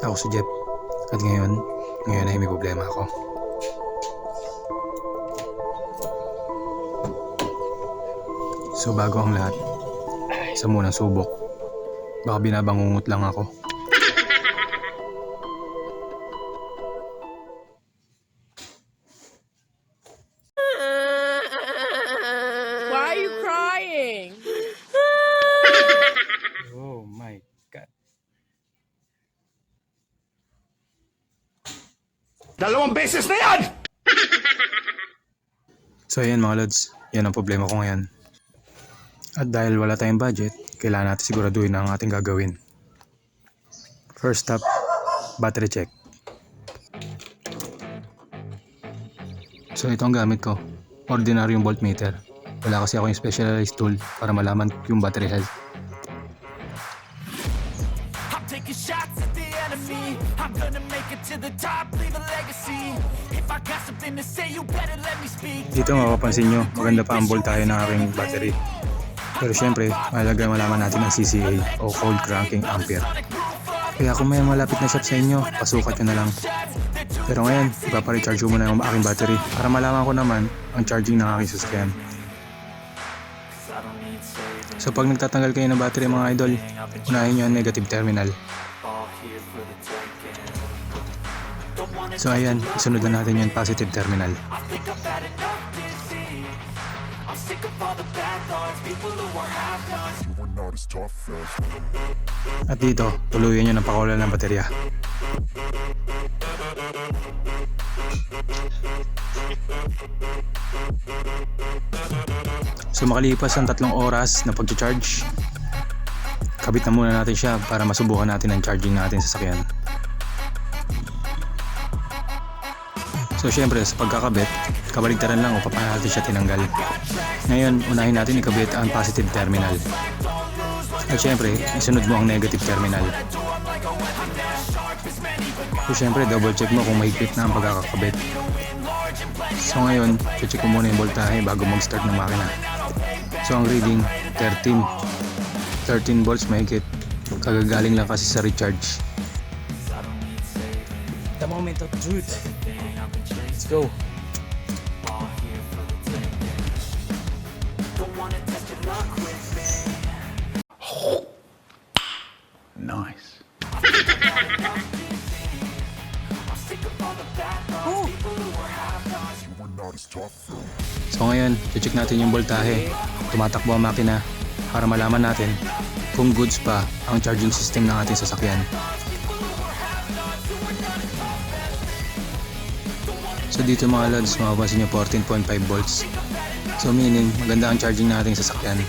Ako si Jeff. At ngayon, ngayon ay may problema ako. So bago ang lahat, isa munang subok. Baka binabangungot lang ako. Dalawang beses na yan! So ayan mga lods, yan ang problema ko ngayon. At dahil wala tayong budget, kailangan natin siguraduhin ang ating gagawin. First step, battery check. So ito ang gamit ko, ordinaryong voltmeter. Wala kasi ako yung specialized tool para malaman yung battery health. Taking shots at the enemy. I'm gonna make it to the top, leave a legacy. If I got something to say, you better let me speak. Dito mapapansin nyo, maganda pa ang voltahe ng aking battery. Pero syempre, mahalaga malaman natin ang CCA o cold cranking ampere. Kaya kung may malapit na shop sa inyo, pasukat nyo na lang. Pero ngayon, ipaparecharge ko muna yung aking battery para malaman ko naman ang charging ng aking sasakyan. So pag nagtatanggal kayo ng battery mga idol, unahin nyo ang negative terminal. So ayan, isunod na natin yung positive terminal. At dito, tuluyan nyo ng pakulan ng baterya. So makalipas ang tatlong oras na pag-charge, kabit na muna natin siya para masubukan natin ang charging natin sa sakyan. So syempre sa pagkakabit, kabaligtaran lang o paano natin siya tinanggal. Ngayon, unahin natin ikabit ang positive terminal. At syempre, isunod mo ang negative terminal. So syempre, double check mo kung mahigpit na ang pagkakakabit. So ngayon, check ko muna yung voltahe bago mag-start ng makina. So ang reading, 13. 13 volts mahigit. Kagagaling lang kasi sa recharge. The moment of truth. Let's go. So ngayon, check natin yung voltahe. Tumatakbo ang makina para malaman natin kung goods pa ang charging system ng ating sasakyan. So dito mga lads, mapapansin nyo 14.5 volts. So meaning, maganda ang charging ng ating sasakyan.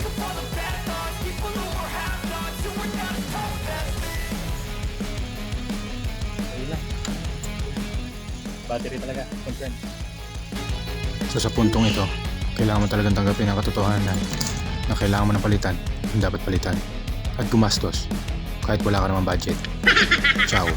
Battery talaga, confirm. So sa puntong ito, kailangan mo talagang tanggapin ang katotohanan na kailangan mo ng palitan, yung dapat palitan. At gumastos, kahit wala ka naman budget. Ciao.